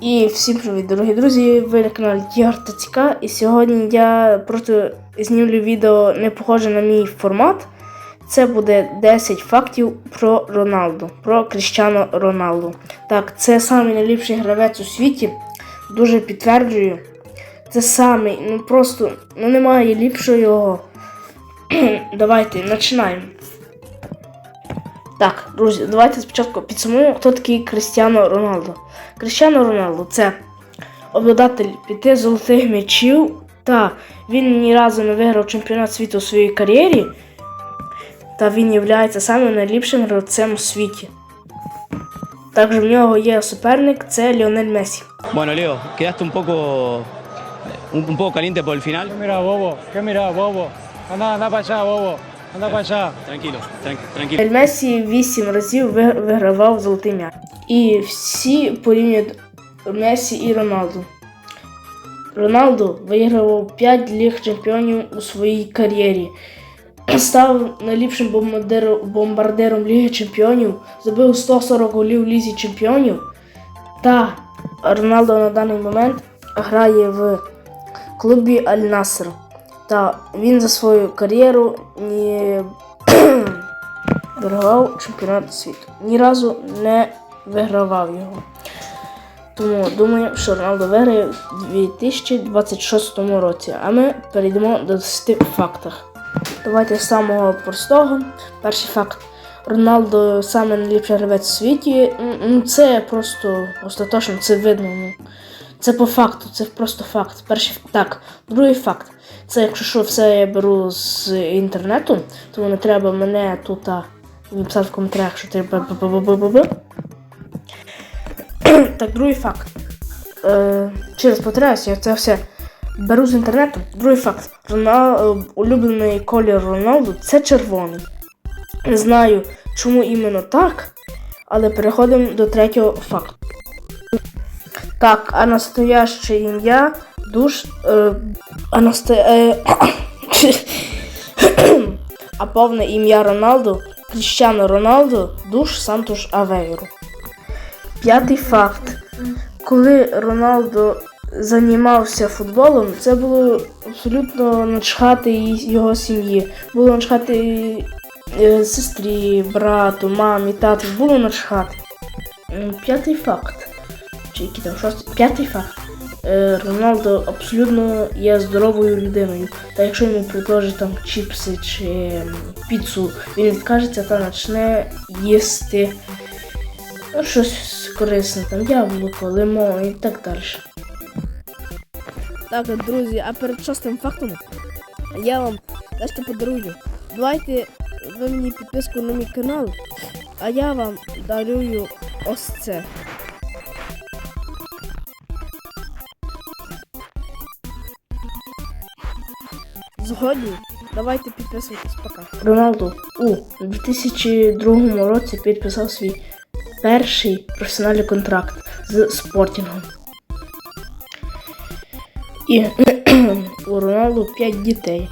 І всім привіт, дорогі друзі! Ви на каналі Тігр ТЦК. І сьогодні я просто знімлю відео не похоже на мій формат. Це буде 10 фактів про Роналду, про Кріщано Роналду. Так, це самий найліпший гравець у світі. Дуже підтверджую. Це самий, ну просто ну немає ліпшого його. Давайте починаємо. Так, друзі, давайте спочатку підсумуємо, хто такий Крістіано Роналдо. Крістіано Роналдо це обладатель п'яти золотих м'ячів, та він ні разу не виграв чемпіонат світу у своїй кар'єрі. Та він є самим найліпшим гравцем у світі. Також в нього є суперник, це Ліонель Месі. Bueno, Leo, quedaste un poco, un, un poco caliente por el final. Mira, bobo? ¿Qué mira, bobo? Anda, anda para allá, bobo. Tran- Месі 8 разів вигравав золотий м'яч. І всі порівнюють Месі і Роналду. Роналду вигравав 5 ліг чемпіонів у своїй кар'єрі. Став найліпшим бомбардиром, Ліги Чемпіонів, забив 140 голів в Лізі Чемпіонів. Та Роналдо на даний момент грає в клубі Аль Наср. Та він за свою кар'єру ні вигравав чемпіонат світу. Ні разу не вигравав його. Тому думаю, що Роналдо виграє у 2026 році. А ми перейдемо до 10 фактах. Давайте з самого простого. Перший факт. Роналдо найліпший гравець у світі. Ну, це просто остаточно, це видно. Це по факту, це просто факт. Перший так. Другий факт. Це якщо що все я беру з інтернету, тому не треба мене тут написати в коментарях, що ти б-б-б-б-б-б. Так, другий факт. Е, через повторяюся, я це все беру з інтернету. Другий факт. Рона... е, Улюблений колір Роналду це червоний. Не знаю, чому іменно так, але переходимо до третього факту. Так, а настояще ім'я душ. Е, а, насто... е, а повне ім'я Роналду Кріщано Роналду душ Сантуш Авейру. П'ятий факт. Коли Роналдо займався футболом, це було абсолютно начхати його сім'ї. Було начхати е, сестрі, брату, мамі, тату, було начхати. П'ятий факт. Чи який там шостий? П'ятий факт. Е, Роналдо абсолютно є здоровою людиною. Та якщо йому предложать там чіпси чи піцу, він відкажеться та почне їсти ну, щось корисне, там яблуко, лимон і так далі. Так, друзі, а перед шостим фактом я вам дещо подарую. Давайте ви мені підписку на мій канал, а я вам дарую ось це. Згодні, давайте підписуйтесь пока. Роналду у 2002 році підписав свій перший професіональний контракт з спортінгом. І у Роналду 5 дітей.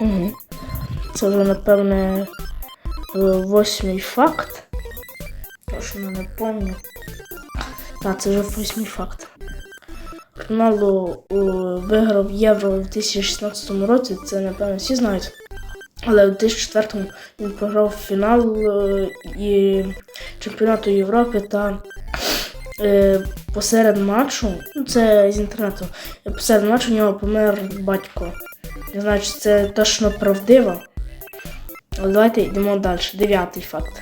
Угу. Це вже, напевне, восьмий факт. Прошу не пам'ятаю. Так, це вже восьмий факт. Роналду е, виграв Євро у 2016 році, це, напевно, всі знають. Але у 2004 він програв фінал е, і чемпіонату Європи та е, посеред матчу, ну це з інтернету, посеред матчу у нього помер батько. Не знаю, чи це точно правдиво. Але давайте йдемо далі. Дев'ятий факт.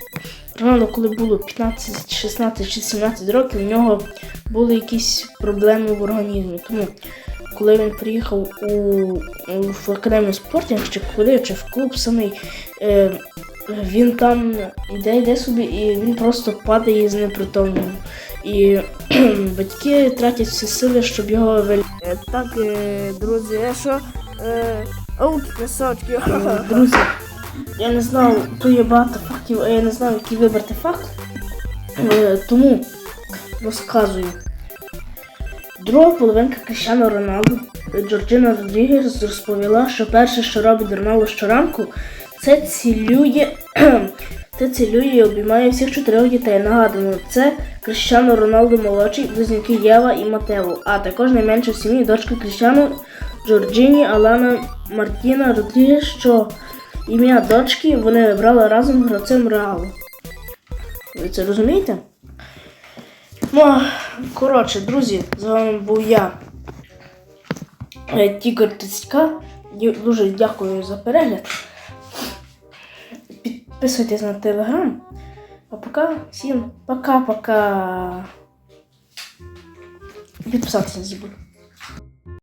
Роналду, коли було 15, 16 чи 17 років, у нього були якісь проблеми в організмі. Тому, коли він приїхав у, у в академію спортінг, чи куди, чи в клуб самий, е, він там іде, йде собі, і він просто падає з непритомним. І батьки тратять всі сили, щоб його вилі. Так, е, друзі, що? Е, Оу, красавчики. Друзі, я не знав, тут є багато фактів, а я не знав, який вибрати факт. Е, тому розказую. Друга половинка Кріщано Роналду Джорджина Родрігес розповіла, що перше, що робить Роналду щоранку, це цілює Ти цілює і обіймає всіх чотирьох дітей. Нагадуємо, це Кріщано Роналдо молодший, близнюки Єва і Матео, а також найменша в сім'ї дочка Кріщано Джорджіні Алана Мартіна Родрігес, що ім'я дочки вони вибрали разом з гравцем Реалу. Ви це розумієте? Ну, коротше, друзі, з вами був я. е, Тігр Тицька. Дуже дякую за перегляд. Підписуйтесь на телеграм. А пока всім пока-пока. Підписатися не забудь.